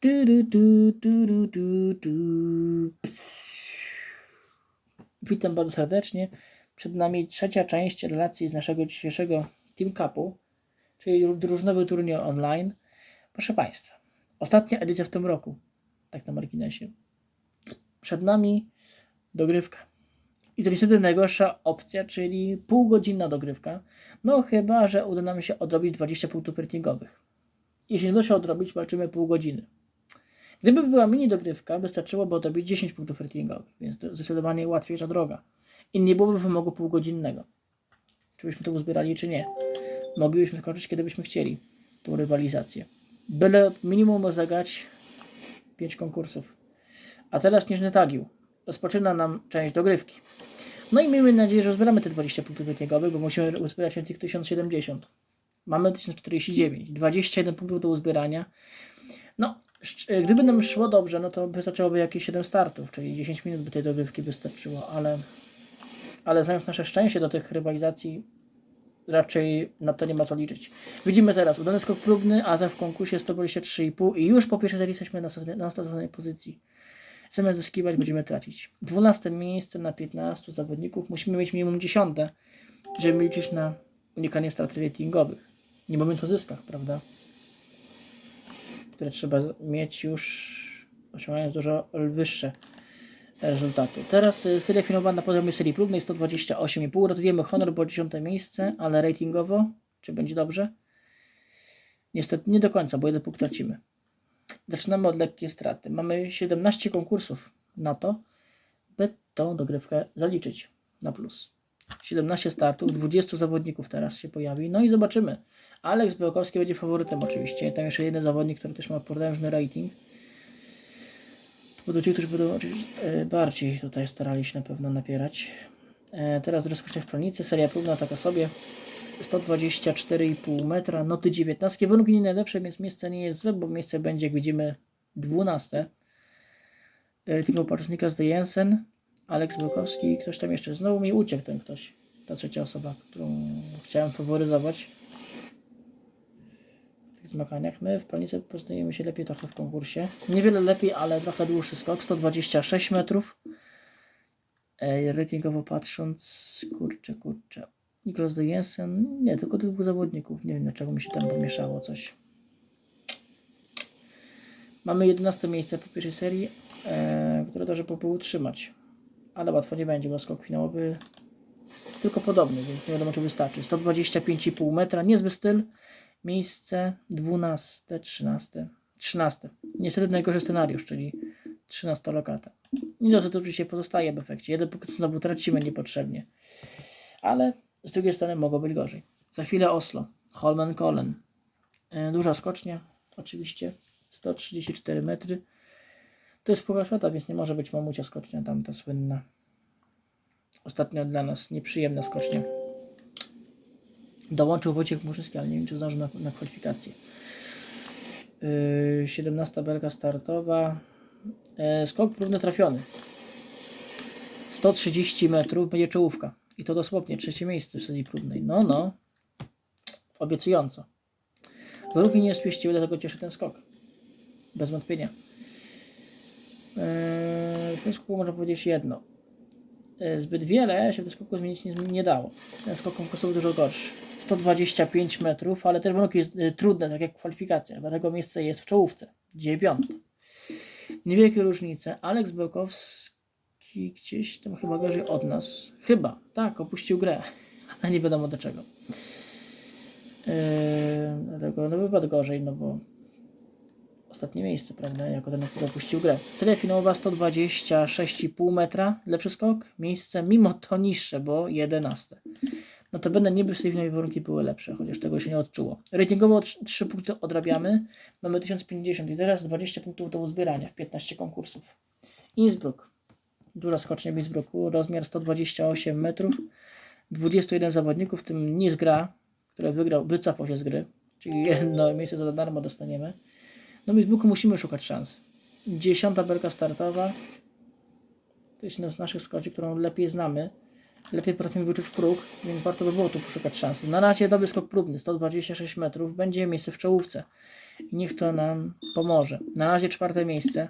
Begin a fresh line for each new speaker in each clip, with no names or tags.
Tu, tu, tu, tu, tu. Ps. Witam bardzo serdecznie. Przed nami trzecia część relacji z naszego dzisiejszego Team Cupu, czyli drużynowy turniej online. Proszę Państwa, ostatnia edycja w tym roku, tak na marginesie. Przed nami dogrywka. I to niestety najgorsza opcja, czyli półgodzinna dogrywka. No chyba, że uda nam się odrobić 20 punktów ratingowych. Jeśli nie uda się odrobić, walczymy pół godziny. Gdyby była mini dogrywka, wystarczyłoby odrobić 10 punktów ratingowych, więc to zdecydowanie łatwiejsza droga. I nie byłoby wymogu półgodzinnego. Czy byśmy to uzbierali, czy nie. Moglibyśmy skończyć, kiedy byśmy chcieli tą rywalizację. Byle minimum zagrać 5 konkursów. A teraz Śnieżny Tagił. Rozpoczyna nam część dogrywki. No i miejmy nadzieję, że zbieramy te 20 punktów ratingowych, bo musimy uzbierać tych 1070. Mamy 1049. 21 punktów do uzbierania. No, gdyby nam szło dobrze, no to wystarczyłoby jakieś 7 startów, czyli 10 minut by tej dogrywki wystarczyło, ale, ale znając nasze szczęście do tych rywalizacji, raczej na to nie ma co liczyć. Widzimy teraz udany skok próbny, a w konkursie 123,5 i już po pierwszej serii jesteśmy na na ostatniej pozycji. Zamiast zyskiwać, będziemy tracić. 12 miejsce na 15 zawodników. Musimy mieć minimum 10, żeby liczyć na unikanie strat ratingowych. Nie mówiąc o zyskach, prawda? Które trzeba mieć już osiągając dużo wyższe rezultaty. Teraz y, seria finałowa na poziomie serii próbnej 128,5. Ratujemy honor, bo 10 miejsce, ale ratingowo, czy będzie dobrze? Niestety nie do końca, bo jeden punkt tracimy. Zaczynamy od lekkiej straty. Mamy 17 konkursów na to, by tą dogrywkę zaliczyć na plus. 17 startów, 20 zawodników teraz się pojawi. No i zobaczymy. Aleks Bełkowski będzie faworytem oczywiście. Tam jeszcze jeden zawodnik, który też ma potężny rating. Będą ci, którzy będą e, bardziej tutaj starali się na pewno napierać. E, teraz rozpocznie w planicy. Seria próbna taka sobie. 124,5 metra, noty 19. Warunki nie najlepsze, więc miejsce nie jest złe, bo miejsce będzie, jak widzimy, 12. E, Tylko patrz Niklas de Jensen, Aleks Bukowski i ktoś tam jeszcze. Znowu mi uciekł ten ktoś. Ta trzecia osoba, którą chciałem faworyzować zmaganiach. My w planicy poznajemy się lepiej trochę w konkursie. Niewiele lepiej, ale trochę dłuższy skok. 126 metrów. E, ratingowo patrząc, kurczę, kurczę. Niklas de Jensen, nie, tylko tych dwóch zawodników. Nie wiem dlaczego mi się tam pomieszało coś. Mamy 11 miejsce po pierwszej serii, e, które dobrze było utrzymać. Ale łatwo nie będzie, bo skok finałowy tylko podobny, więc nie wiadomo czy wystarczy. 125,5 metra, niezły styl. Miejsce 12, 13, 13. Niestety najgorszy scenariusz, czyli 13 lokata. I to, oczywiście pozostaje w efekcie. Jeden punkt znowu tracimy niepotrzebnie. Ale z drugiej strony mogło być gorzej. Za chwilę Oslo, Holmen Kolen. E, Duża skocznia, oczywiście. 134 metry. To jest połowa świata, więc nie może być mamucia skocznia tamta słynna. Ostatnio dla nas nieprzyjemna skocznia. Dołączył Wojciech Murzyski, ale nie wiem, czy zdążył na, na kwalifikację. Yy, 17 belka startowa. Yy, skok próbny trafiony. 130 metrów będzie czołówka. I to dosłownie trzecie miejsce w serii próbnej. No, no. Obiecująco. Warunki nie spieściły, dlatego cieszy ten skok. Bez wątpienia. Eee, w tym skoku można powiedzieć jedno. Eee, Zbyt wiele się w skoku zmienić nie, nie dało. Ten skok konkursowy dużo gorszy. 125 metrów, ale też warunki jest e, trudne, tak jak kwalifikacja. Dlatego miejsce jest w czołówce. Dziewiąte. Niewielkie różnice. Aleks Bełkowski gdzieś tam chyba gorzej od nas. Chyba, tak, opuścił grę. Ale nie wiadomo dlaczego. Yy, dlatego no wypadł gorzej, no bo ostatnie miejsce, prawda, jako ten, który opuścił grę. Seria finałowa 126,5 metra, lepszy skok, miejsce mimo to niższe, bo 11. No to będę niby w warunki były lepsze, chociaż tego się nie odczuło. Ratingowo 3 punkty odrabiamy, mamy 1050 i teraz 20 punktów do uzbierania w 15 konkursów. Innsbruck, duża skocznia w Innsbrucku, rozmiar 128 metrów, 21 zawodników, w tym nie z gra, który wygrał, wycofał się z gry, czyli jedno miejsce za darmo dostaniemy. No w Innsbrucku musimy szukać szans. Dziesiąta belka startowa, to jest jedna z naszych skoczy, którą lepiej znamy, lepiej potrafimy wyczuć próg, więc warto by było tu poszukać szans. Na razie dobry skok próbny, 126 metrów, będzie miejsce w czołówce. i niech to nam pomoże. Na razie czwarte miejsce.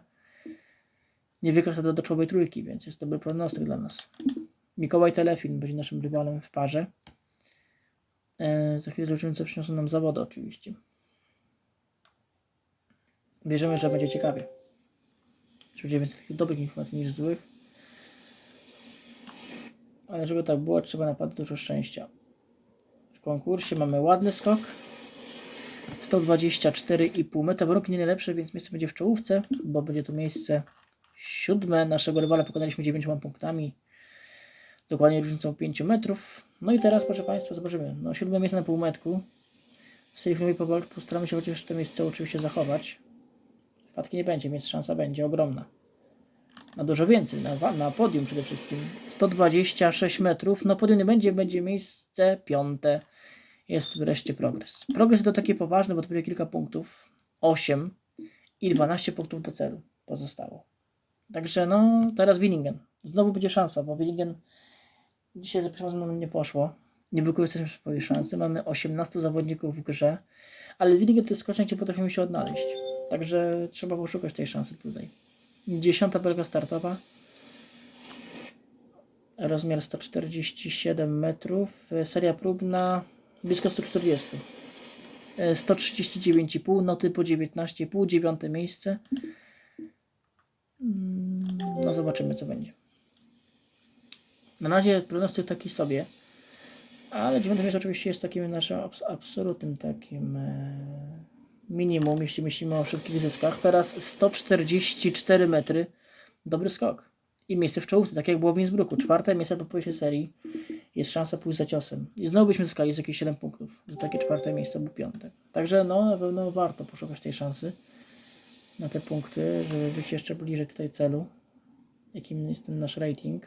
Nie wykaz do, do czołowej trójki, więc jest dobry prognostyk dla nas. Mikołaj Telefin będzie naszym rywalem w parze. E, za chwilę zobaczymy, co przyniosą nam zawody oczywiście. Wierzymy, że będzie ciekawie. Że będzie więcej takich dobrych informacji niż złych. Ale żeby tak było, trzeba naprawdę dużo szczęścia. W konkursie mamy ładny skok. 124,5 metra. Warunki nie najlepsze, więc miejsce będzie w czołówce, bo będzie to miejsce siódme. Naszego rywala pokonaliśmy 9 punktami. Dokładnie różnicą 5 metrów. No i teraz, proszę Państwa, zobaczymy. No, siódme miejsce na półmetku. W serii postaramy się chociaż to miejsce oczywiście zachować. Wpadki nie będzie, więc szansa będzie ogromna. Na dużo więcej, na, na podium przede wszystkim. 126 metrów. No podium nie będzie, będzie miejsce piąte. Jest wreszcie progres. Progres to takie poważne, bo to będzie kilka punktów. 8 i 12 punktów do celu pozostało. Także no, teraz Willingen. Znowu będzie szansa, bo Willingen dzisiaj za pierwszym razem nie poszło. Nie wykorzystaliśmy swojej szansy. Mamy 18 zawodników w grze, ale Willingen to jest skocznia, gdzie potrafimy się odnaleźć. Także trzeba poszukać tej szansy tutaj. Dziesiąta belga startowa. Rozmiar 147 metrów. Seria próbna blisko 140. E, 139,5, noty po 19,5, dziewiąte miejsce. Mm, No zobaczymy co będzie. Na razie prognostyk taki sobie. Ale dziewiąte miejsce oczywiście jest takim naszym abs- absolutnym takim e, minimum, jeśli myślimy o szybkich zyskach. Teraz 144 metry. Dobry skok. I miejsce w czołówce, tak jak było w Innsbrucku. Czwarte miejsce po pierwszej serii. Jest szansa pójść za ciosem. I znowu byśmy zyskali z jakieś 7 punktów. Za takie czwarte miejsce albo piąte. Także no na pewno warto poszukać tej szansy na te punkty, żeby być jeszcze bliżej tutaj celu. Jakim jest ten nasz rating.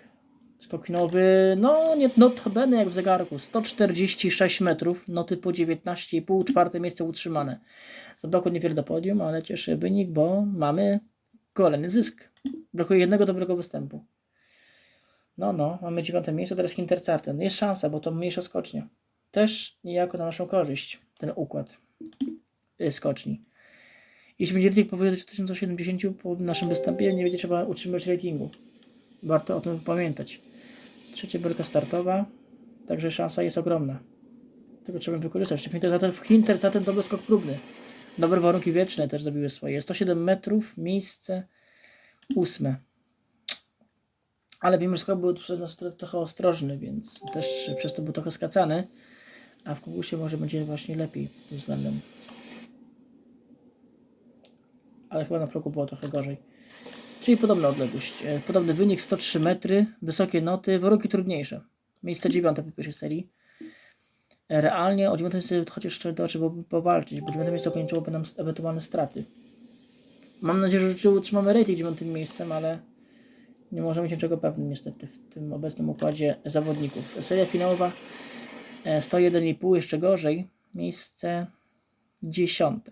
Skok finałowy, no nie notabene jak w zegarku, 146 metrów, noty po 19,5, czwarte miejsce utrzymane. Zabrakło niewiele do podium, ale cieszy wynik, bo mamy kolejny zysk. Brakuje jednego dobrego występu. No, no, mamy dziewiąte miejsce, teraz Hintercarten. Jest szansa, bo to mniejsza skocznia. Też niejako na naszą korzyść ten układ y, skoczni. Jeśli będzie rating powyżej 1070 po naszym występie, nie będzie trzeba utrzymywać ratingu. Warto o tym pamiętać. Trzecia belka startowa, także szansa jest ogromna. Tego trzeba wykorzystać. Hinterzaten, Hinterzaten dobry skok próbny. Dobre warunki wieczne też zrobiły swoje. 107 metrów, miejsce ósme. Ale że skok był przez nas tro- trochę ostrożny, więc też przez to był trochę skacany. A w konkursie może będzie właśnie lepiej pod względem. Ale chyba na progu było trochę gorzej. Czyli podobna odległość. E, Podobny wynik 103 metry, wysokie noty, warunki trudniejsze. Miejsce dziewiąte po pierwszej serii. E, Realnie o dziewiąte miejsce chociaż trzeba, powalczyć, bo dziewiąte miejsce ograniczyłoby nam ewentualne straty. Mam nadzieję, że utrzymamy rating dziewiątym miejscem, ale nie możemy być niczego pewnym niestety w tym obecnym układzie zawodników. Seria finałowa e, 101,5 jeszcze gorzej. Miejsce dziesiąte.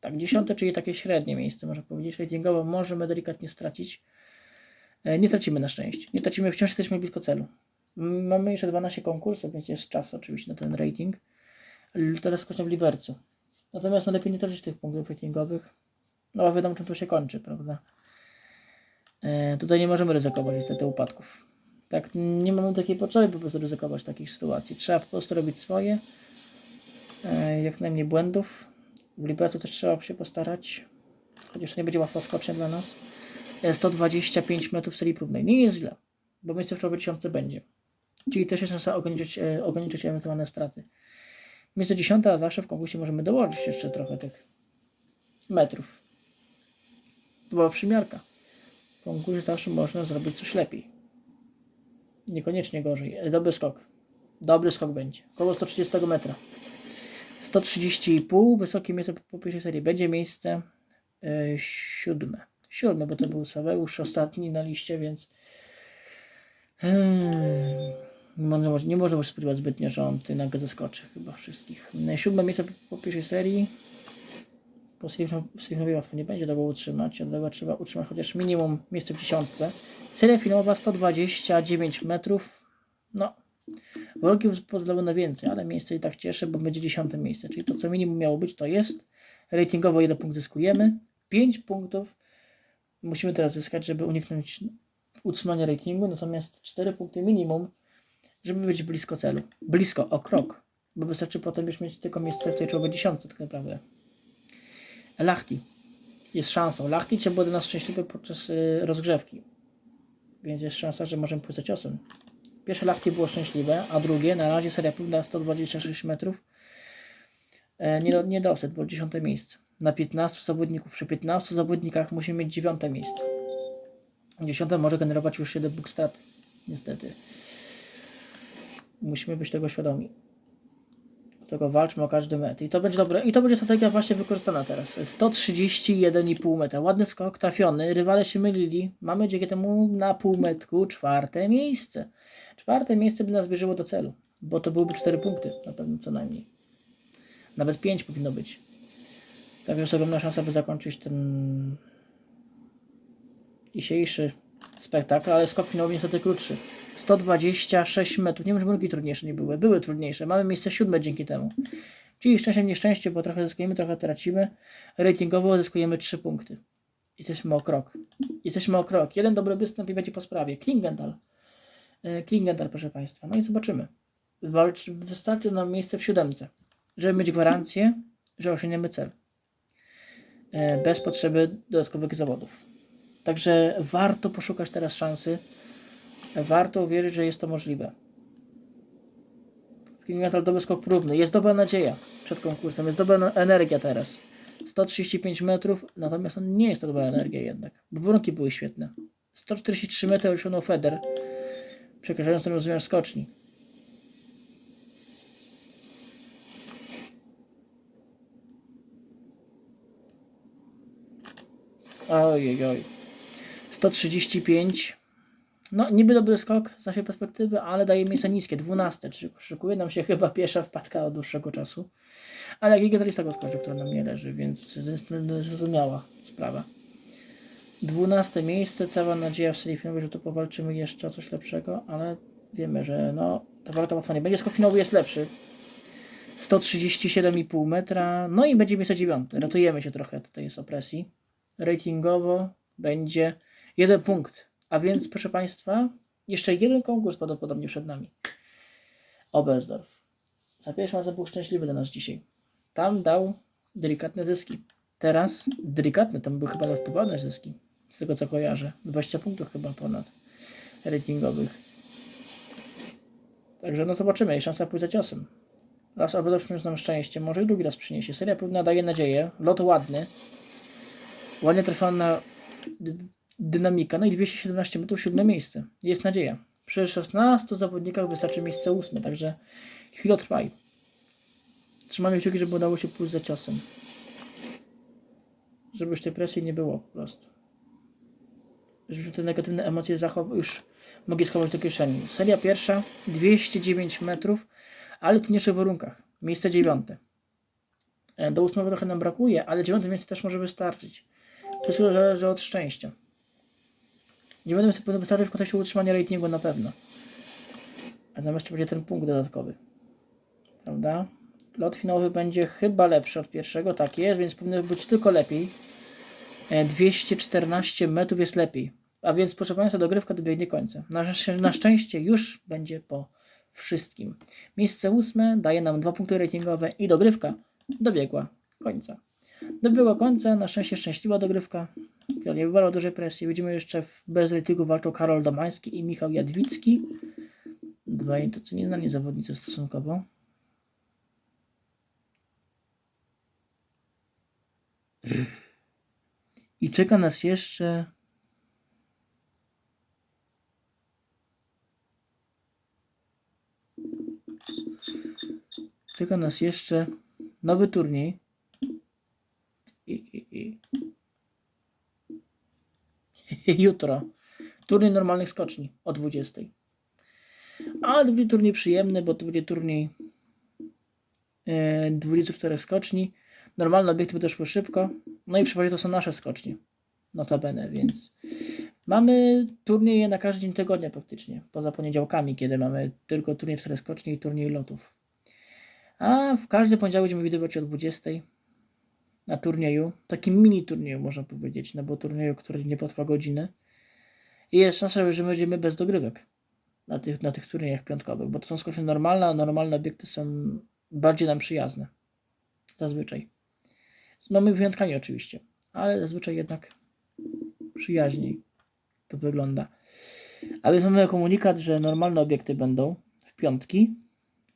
Tak, dziesiąte, czyli takie średnie miejsce, można powiedzieć. Ratingowo możemy delikatnie stracić. E, Nie tracimy na szczęście. Nie tracimy, wciąż jesteśmy blisko celu. Mamy jeszcze 12 konkursów, więc jest czas oczywiście na ten rating. Teraz skocznia w Liwercu. Natomiast no, lepiej nie tracić tych punktów ratingowych. No bo wiadomo czym to się kończy, prawda? E, tutaj nie możemy ryzykować niestety upadków. Tak, nie mamy takiej potrzeby po prostu ryzykować takich sytuacji. Trzeba po prostu robić swoje. E, jak najmniej błędów. W Libertu też trzeba się postarać, chociaż to nie będzie łatwa skocznia dla nas. E, 125 metrów serii próbnej. Nie jest źle, bo miejsce w czołowej dziesiątce będzie. Czyli też jest szansa ograniczyć, e, ograniczyć ewentualne straty. Miejsce dziesiąte, a zawsze w konkursie możemy dołożyć jeszcze trochę tych metrów. To była przymiarka. W konkursie zawsze można zrobić coś lepiej. Niekoniecznie gorzej. E, Dobry skok. Dobry skok będzie. Około 130 metra. 130,5, wysokie miejsce po- pierwszej serii. Będzie miejsce y, siódme. Siódme, bo to był Saweusz ostatni na liście, więc yy, nie można, nie można się spodziewać zbytnio, że on tutaj nagle zaskoczy chyba wszystkich. Y, Siódme miejsce po, po pierwszej serii. Po Slichnowie łatwo nie będzie tego utrzymać, dlatego trzeba utrzymać chociaż minimum miejsce w dziesiątce. Seria finałowa 129 metrów. No, Warunki pozwalały na więcej, ale miejsce i tak cieszy, bo będzie dziesiąte miejsce. Czyli to, co minimum miało być, to jest. Ratingowo jeden punkt zyskujemy. 5 punktów musimy teraz zyskać, żeby uniknąć utrzymania ratingu, natomiast 4 punkty minimum, żeby być blisko celu. Blisko, o krok. Bo wystarczy potem już mieć tylko miejsce w tej czołowej dziesiątce tak naprawdę. Lachti jest szansą. Lachti cię będzie nas szczęśliwy podczas y, rozgrzewki. Więc jest szansa, że możemy pójść za ciosem. Pierwsze Lachti było szczęśliwe, a drugie na razie seria próbna 126 metrów. E, nie, do, nie dosyć, bo 10 miejsce. Na 15 zawodników. Przy 15 zawodnikach musimy mieć 9 miejsce. 10 może generować już 7 punktów straty. Niestety. Musimy być tego świadomi. Dlatego walczmy o każdy metr. I to będzie dobre. I to będzie strategia właśnie wykorzystana teraz. 131,5 metra. Ładny skok, trafiony. Rywale się mylili. Mamy dzięki temu na półmetku czwarte miejsce. Czwarte miejsce by nas zbliżyło do celu. Bo to byłyby 4 punkty. Na pewno co najmniej. Nawet 5 powinno być. Także jest ogromna szansa, by zakończyć ten dzisiejszy spektakl, ale skok finałowy niestety krótszy. 126 metrów. Nie wiem, żeby drugi trudniejsze nie były. Były trudniejsze. Mamy miejsce siódme dzięki temu. Czyli szczęście nieszczęście, bo trochę zyskujemy, trochę tracimy. Ratingowo zyskujemy 3 punkty. Jesteśmy o krok. Jesteśmy o krok. Jeden dobry występ i będzie po sprawie. Klingenthal. E, Klingenthal, proszę Państwa. No i zobaczymy. Wystarczy nam miejsce w siódemce, żeby mieć gwarancję, że osiągniemy cel. E, Bez potrzeby dodatkowych zawodów. Także warto poszukać teraz szansy. Warto uwierzyć, że jest to możliwe. W Klingenthal dobry skok próbny. Jest dobra nadzieja przed konkursem. Jest dobra energia teraz. 135 metrów, natomiast nie jest to dobra energia jednak. Bo warunki były świetne. 143 metry osiągnął Feder, przekraczając ten rozmiar skoczni. Ojej, oj. 135. No, niby dobry skok z naszej perspektywy, ale daje miejsce niskie, 12. Czyli szykuje nam się chyba pierwsza wpadka od dłuższego czasu. Ale Giga to jest tego skoczy, która nam nie leży, więc to jest zrozumiała sprawa. 12 miejsce, cała nadzieja w serii finałowej, że tu powalczymy jeszcze o coś lepszego, ale wiemy, że no, ta walka łatwa nie będzie. Skok finałowy jest lepszy. 137,5 metra, no i będzie miejsce dziewiąte. Ratujemy się trochę tutaj z opresji. Ratingowo będzie jeden punkt. A więc, proszę Państwa, jeszcze jeden konkurs prawdopodobnie przed nami. Oberstdorf. Za pierwszym razem był szczęśliwy dla nas dzisiaj. Tam dał delikatne zyski. Teraz delikatne, tam były chyba nawet poważne zyski. Z tego co kojarzę. 20 punktów chyba ponad ratingowych. Także no zobaczymy. Jest szansa pójść za ciosem. Raz Oberstdorf przyniósł nam szczęście. Może i drugi raz przyniesie. Seria pewna daje nadzieję. Lot ładny. Ładnie trafiona dy- dynamika. No i 217 metrów, siódme miejsce. Jest nadzieja. Przy 16 zawodnikach wystarczy miejsce ósme, także chwilę trwaj. Trzymamy kciuki, żeby udało się pójść za ciosem. Żeby już tej presji nie było po prostu. Żebyśmy te negatywne emocje już mogli schować do kieszeni. Seria pierwsza, 209 metrów, ale w trudniejszych warunkach. Miejsce dziewiąte. E, Do ósmego trochę nam brakuje, ale dziewiąte miejsce też może wystarczyć. Wszystko zależy od szczęścia. Dziewiąte miejsce powinno wystarczyć w kontekście utrzymania ratingu na pewno. A tam jeszcze będzie ten punkt dodatkowy. Prawda? Lot finałowy będzie chyba lepszy od pierwszego, tak jest, więc powinno być tylko lepiej. E, 214 metrów jest lepiej. A więc, proszę Państwa, dogrywka dobiegnie końca. Na, na szczęście już będzie po wszystkim. Miejsce ósme daje nam dwa punkty ratingowe i dogrywka dobiegła końca. Dobiegła końca, na szczęście szczęśliwa dogrywka. Ja nie wywarła dużej presji. Widzimy jeszcze w bez ratingu walczą Karol Domański i Michał Jadwicki. Dwaj to co nieznani zawodnicy stosunkowo. I czeka nas jeszcze. Czeka nas jeszcze nowy turniej. I, i, i. Jutro. Turniej normalnych skoczni o 20. Ale to będzie turniej przyjemny, bo to będzie turniej e, 24 skoczni. Normalne obiekty będą szły szybko. No i przypadek to są nasze skocznie. Notabene, więc mamy turnieje na każdy dzień tygodnia praktycznie. Poza poniedziałkami, kiedy mamy tylko turniej 4 skoczni i turniej lotów. A w każdy poniedziałek będziemy widywać o 20. na turnieju, takim mini turnieju można powiedzieć, no bo turnieju, który nie potrwa godziny. I jest szansa, że będziemy bez dogrywek na tych, na tych turniejach piątkowych, bo to są skocznie normalne, a normalne obiekty są bardziej nam przyjazne. Zazwyczaj. Z małymi wyjątkami oczywiście, ale zazwyczaj jednak przyjaźniej to wygląda. A więc mamy komunikat, że normalne obiekty będą w piątki.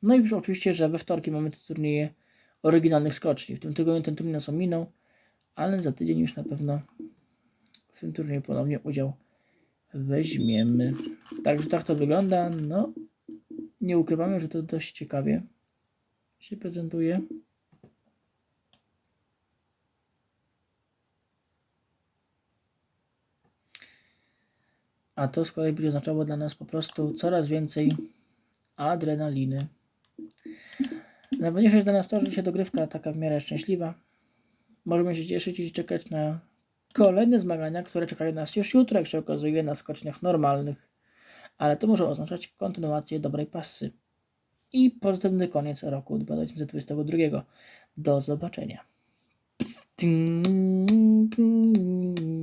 No i oczywiście, że we wtorki mamy te turnieje oryginalnych skoczni. W tym tygodniu ten turniej nas ominął, ale za tydzień już na pewno w tym turnieju ponownie udział weźmiemy. Także tak to wygląda. No, nie ukrywamy, że to dość ciekawie się prezentuje. A to z kolei będzie oznaczało dla nas po prostu coraz więcej adrenaliny. Najważniejsze jest dla nas to, że się dogrywka taka w miarę szczęśliwa. Możemy się cieszyć i czekać na kolejne zmagania, które czekają nas już jutro, jak się okazuje, na skoczniach normalnych. Ale to może oznaczać kontynuację dobrej pasy. I pozytywny koniec roku 2022. Do zobaczenia. Dobranoc.